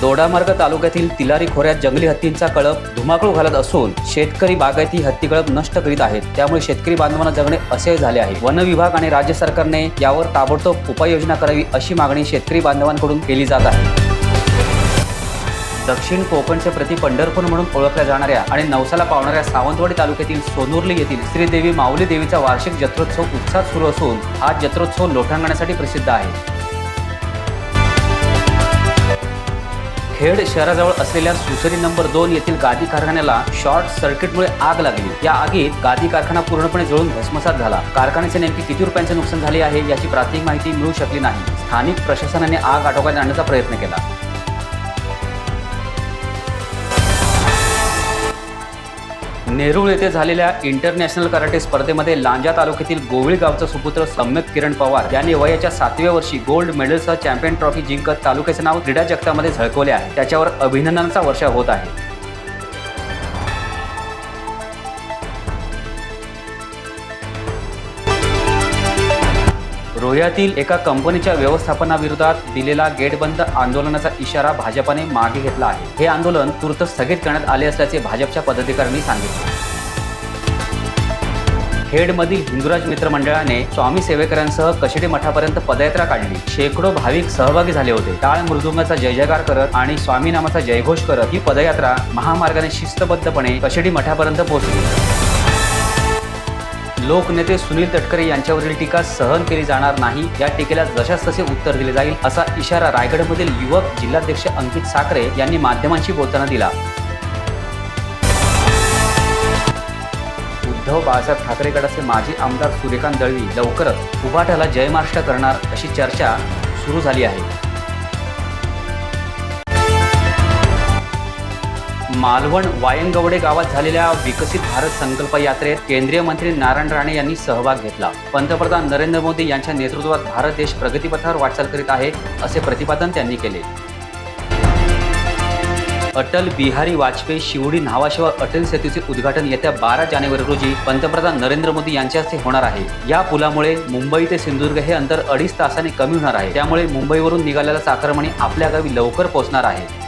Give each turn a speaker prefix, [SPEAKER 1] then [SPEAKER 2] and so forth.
[SPEAKER 1] दोडामार्ग तालुक्यातील तिलारी खोऱ्यात जंगली हत्तींचा कळप धुमाकूळ घालत असून शेतकरी बागायती हत्ती कळप नष्ट करीत आहेत. त्यामुळे शेतकरी बांधवांना जगणे असे झाले आहे. वन विभाग आणि राज्य सरकारने यावर ताबडतोब उपाययोजना करावी अशी मागणी शेतकरी बांधवांकडून केली जात आहे. दक्षिण कोकणचे प्रति पंढरपूर म्हणून ओळखल्या जाणाऱ्या आणि नवसाला पावणाऱ्या सावंतवाडी तालुक्यातील सोनुर्ली येथील श्रीदेवी माऊली देवीचा वार्षिक जत्रोत्सव उत्साहात सुरू असून हा जत्रोत्सव लोटांगण्यासाठी प्रसिद्ध आहे. खेड शहराजवळ असलेल्या सुसरी नंबर दोन येथील गादी कारखान्याला शॉर्ट सर्किटमुळे आग लागली. या आगीत गादी कारखाना पूर्णपणे जळून भस्मसात झाला. कारखान्याचे नेमके किती रुपयांचे नुकसान झाले आहे याची प्राथमिक माहिती मिळू शकली नाही. स्थानिक प्रशासनाने आग आटोक्यात आणण्याचा प्रयत्न केला. नेरूळ येथे झालेल्या इंटरनॅशनल कराटे स्पर्धेमध्ये लांजा तालुक्यातील गोविळ गावचा सुपुत्र सम्यक किरण पवार यांनी वयाच्या सातव्या वर्षी गोल्ड मेडलसह चॅम्पियन ट्रॉफी जिंकत तालुक्याचे नाव क्रीडा जगतामध्ये झळकवले आहे. त्याच्यावर अभिनंदनाचा वर्षा होत आहे. रोह्यातील एका कंपनीच्या व्यवस्थापनाविरोधात दिलेला गेटबंद आंदोलनाचा इशारा भाजपाने मागे घेतला आहे. हे आंदोलन तुर्त स्थगित करण्यात आले असल्याचे भाजपच्या पदाधिकाऱ्यांनी सांगितले. खेडमधील हिंदुराज मित्र मंडळाने स्वामी सेवेकरांसह कशिडी मठापर्यंत पदयात्रा काढली. शेकडो भाविक सहभागी झाले होते. टाळ मृदुंगाचा जय जयकार करत आणि स्वामी नामाचा जयघोष करत ही पदयात्रा महामार्गाने शिस्तबद्धपणे कशेडी मठापर्यंत पोहोचली. लोकनेते सुनील तटकरे यांच्यावरील टीका सहन केली जाणार नाही. या टीकेला जशास तसे उत्तर दिले जाईल असा इशारा रायगडमधील युवक जिल्हाध्यक्ष अंकित साखरे यांनी माध्यमांशी बोलताना दिला. उद्धव बाळासाहेब ठाकरे गटाचे माजी आमदार सूर्यकांत दळवी लवकरच उभाटाला जय करणार अशी चर्चा सुरू झाली आहे. मालवण वायंगवडे गावात झालेल्या विकसित भारत संकल्प यात्रेत केंद्रीय मंत्री नारायण राणे यांनी सहभाग घेतला. पंतप्रधान नरेंद्र मोदी यांच्या नेतृत्वात भारत देश प्रगतीपथावर वाटचाल करीत आहे असे प्रतिपादन त्यांनी केले. अटल बिहारी वाजपेयी शिवडी नावाशिवाय अटल सेतूचे उद्घाटन येत्या बारा जानेवारी रोजी पंतप्रधान नरेंद्र मोदी यांच्या हस्ते होणार आहे. या पुलामुळे मुंबई ते सिंधुदुर्ग हे अंतर अडीच तासाने कमी होणार आहे. त्यामुळे मुंबईवरून निघालेला चाकरमणी आपल्या गावी लवकर पोहोचणार आहे.